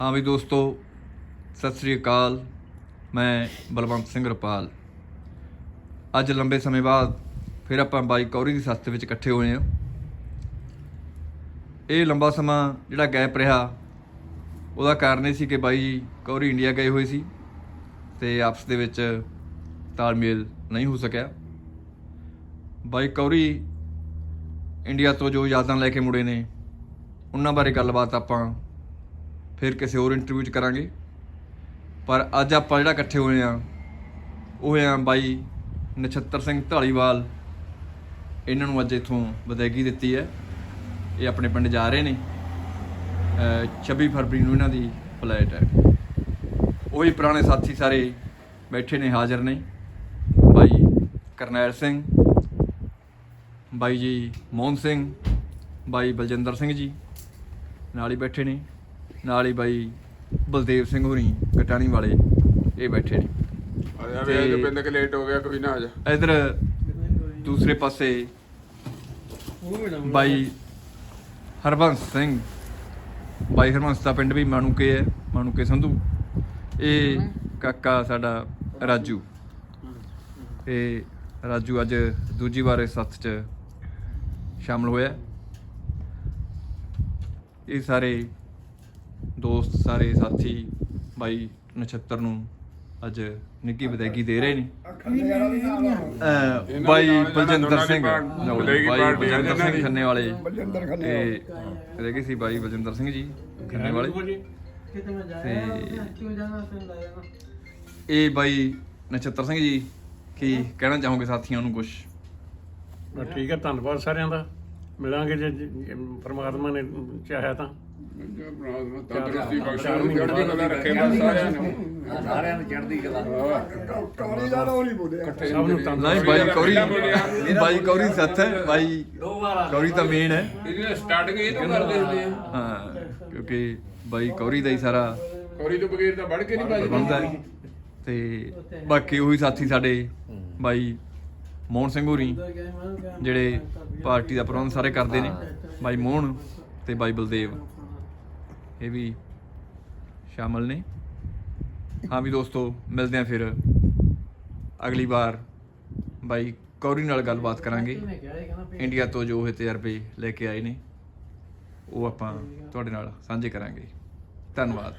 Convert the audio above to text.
ਹਾਂ ਵੀ ਦੋਸਤੋ, ਸਤਿ ਸ੍ਰੀ ਅਕਾਲ। ਮੈਂ ਬਲਵੰਤ ਸਿੰਘ ਰਪਾਲ। ਅੱਜ ਲੰਬੇ ਸਮੇਂ ਬਾਅਦ ਫਿਰ ਆਪਾਂ ਬਾਈ ਕੌਰੀ ਦੀ ਸਸਤੇ ਵਿੱਚ ਇਕੱਠੇ ਹੋਏ ਹਾਂ। ਇਹ ਲੰਬਾ ਸਮਾਂ ਜਿਹੜਾ ਗੈਪ ਰਿਹਾ, ਉਹਦਾ ਕਾਰਨ ਇਹ ਸੀ ਕਿ ਬਾਈ ਕੌਰੀ ਇੰਡੀਆ ਗਏ ਹੋਏ ਸੀ ਤੇ ਆਪਸ ਦੇ ਵਿੱਚ ਤਾਲਮੇਲ ਨਹੀਂ ਹੋ ਸਕਿਆ। ਬਾਈ ਕੌਰੀ ਇੰਡੀਆ ਤੋਂ ਜੋ ਯਾਦਾਂ ਲੈ ਕੇ ਮੁੜੇ ਨੇ, ਉਹਨਾਂ ਬਾਰੇ ਗੱਲਬਾਤ ਆਪਾਂ ਫਿਰ ਕਿਸੇ ਹੋਰ ਇੰਟਰਵਿਊ 'ਚ ਕਰਾਂਗੇ। ਪਰ ਅੱਜ ਆਪਾਂ ਜਿਹੜਾ ਇਕੱਠੇ ਹੋਏ ਆ ਉਹ ਆ ਬਾਈ ਨਛੱਤਰ ਸਿੰਘ ਢਾਲੀਵਾਲ ਇਹਨਾਂ ਨੂੰ ਅੱਜ ਇਥੋਂ ਵਿਦਾਇਗੀ ਦਿੱਤੀ ਹੈ। ਇਹ ਆਪਣੇ ਪਿੰਡ ਜਾ ਰਹੇ ਨੇ। ਅਹ 26 ਫਰਵਰੀ ਨੂੰ ਇਹਨਾਂ ਦੀ ਫਲਾਈਟ ਹੈ। ਉਹੀ ਪੁਰਾਣੇ ਸਾਥੀ ਸਾਰੇ ਬੈਠੇ ਨੇ, ਹਾਜ਼ਰ ਨੇ। ਬਾਈ ਕਰਨੈਲ ਸਿੰਘ, ਬਾਈ ਜੀ ਮੋਹਨ ਸਿੰਘ, ਬਾਈ ਬਲਜਿੰਦਰ ਸਿੰਘ ਜੀ ਨਾਲ ਹੀ ਬੈਠੇ ਨੇ। ਨਾਲ ਹੀ ਬਾਈ ਬਲਦੇਵ ਸਿੰਘ ਹੋਰੀ ਕਟਾਣੀ ਵਾਲੇ ਇਹ ਬੈਠੇ ਨੇ। ਤੇ- ਵੇ ਬਿੰਦ ਕਿ ਲੇਟ ਹੋ ਗਿਆ ਕੋਈ ਨਾ ਆ ਜਾ। ਇਧਰ ਦੂਸਰੇ ਪਾਸੇ ਬਾਈ ਹਰਬੰਸ ਸਿੰਘ। ਬਾਈ ਹਰਬੰਸ ਦਾ ਪਿੰਡ ਵੀ ਮਾਣੂਕੇ ਹੈ ਮਾਣੂਕੇ ਸੰਧੂ। ਇਹ ਕਾਕਾ ਸਾਡਾ ਰਾਜੂ। ਤੇ ਰਾਜੂ ਅੱਜ ਦੂਜੀ ਵਾਰ ਇਸ ਸੱਥ 'ਚ ਸ਼ਾਮਲ ਹੋਇਆ। ਇਹ ਸਾਰੇ ਦੋਸਤ ਸਾਰੇ ਸਾਥੀ ਬਾਈ ਨਛੱਤਰ ਨੂੰ ਅੱਜ ਨਿੱਗੀ ਵਿਦਾਇਗੀ ਦੇ ਰਹੇ ਨੇ। ਅਹ ਬਾਈ ਬਲਜਿੰਦਰ ਸਿੰਘ। ਲਓ ਜੀ, ਬਾਈ ਬਲਜਿੰਦਰ ਸਿੰਘ ਖੰਨੇ ਵਾਲੇ ਬਲਜਿੰਦਰ ਖੰਨੇ ਤੇ ਰਹਿ ਗਏ ਸੀ ਬਾਈ ਬਲਜਿੰਦਰ ਸਿੰਘ ਜੀ ਖੰਨੇ ਵਾਲੇ ਕਿਤੇ ਮੈਂ ਜਾਇਆ ਕਿਉਂ ਜਾਣਾ ਇਹ ਬਾਈ ਨਛੱਤਰ ਸਿੰਘ ਜੀ ਕੀ ਕਹਿਣਾ ਚਾਹੋਗੇ ਸਾਥੀਆਂ ਨੂੰ ਕੁਝ ਠੀਕ ਹੈ ਧੰਨਵਾਦ ਸਾਰਿਆਂ ਦਾ। ਮਿਲਾਂਗੇ ਜੇ ਜੇ ਪਰਮਾਤਮਾ ਨੇ ਚਾਹਿਆ ਤਾਂ। ਤੰਦਰੁਸਤੀ ਬਖਸ਼ਣ ਚੜ੍ਹਦੀ ਕਲਾ ਰੱਖੇ ਬਸ ਸਾਰਿਆਂ ਨੂੰ। ਸਾਰਿਆਂ ਨੂੰ ਚੜ੍ਹਦੀ ਕਲਾ। ਕੌਰੀ ਦਾ ਰੋਲ ਹੀ ਬੋਲਿਆ। ਸਭ ਨੂੰ ਤੰਦਰੁਸਤੀ ਨਹੀਂ ਬਾਈ ਕੌਰੀ ਬਾਈ ਕੌਰੀ ਸੱਤ ਹੈ ਬਾਈ ਕੌਰੀ ਤਾਂ ਮੇਨ ਹੈ। ਇਹਦੀ ਸਟਾਰਟਿੰਗ ਇਹ ਤੋਂ ਕਰਦੇ ਹੁੰਦੇ ਆ। ਹਾਂ ਕਿਉਂਕਿ ਬਾਈ ਕੌਰੀ ਦਾ ਹੀ ਸਾਰਾ ਕੋਰੀ ਤੋਂ ਬਗੈਰ ਤਾਂ ਵੜ ਕੇ ਨਹੀਂ ਬਾਜੀ ਹੈ। ਤੇ ਬਾਕੀ ਉਹੀ ਸਾਥੀ ਸਾਡੇ ਬਾਈ ਮੋਹਨ ਸਿੰਘ ਹੋਰੀ ਜਿਹੜੇ ਪਾਰਟੀ ਦਾ ਪ੍ਰਬੰਧ ਸਾਰੇ ਕਰਦੇ ਨੇ ਬਾਈ ਮੋਹਨ ਤੇ ਬਾਈ ਬਲਦੇਵ। ਇਹ ਵੀ ਸ਼ਾਮਲ ਨੇ। ਹਾਂ ਵੀ ਦੋਸਤੋ ਮਿਲਦੇ ਆ ਫਿਰ ਅਗਲੀ ਵਾਰ ਬਾਈ ਕੌਰੀ ਨਾਲ ਗੱਲਬਾਤ ਕਰਾਂਗੇ। ਇੰਡੀਆ ਤੋਂ ਜੋ ਇਹ ਤਜਰਬੇ ਲੈ ਕੇ ਆਏ ਨੇ ਉਹ ਆਪਾਂ ਤੁਹਾਡੇ ਨਾਲ ਸਾਂਝੇ ਕਰਾਂਗੇ। ਧੰਨਵਾਦ।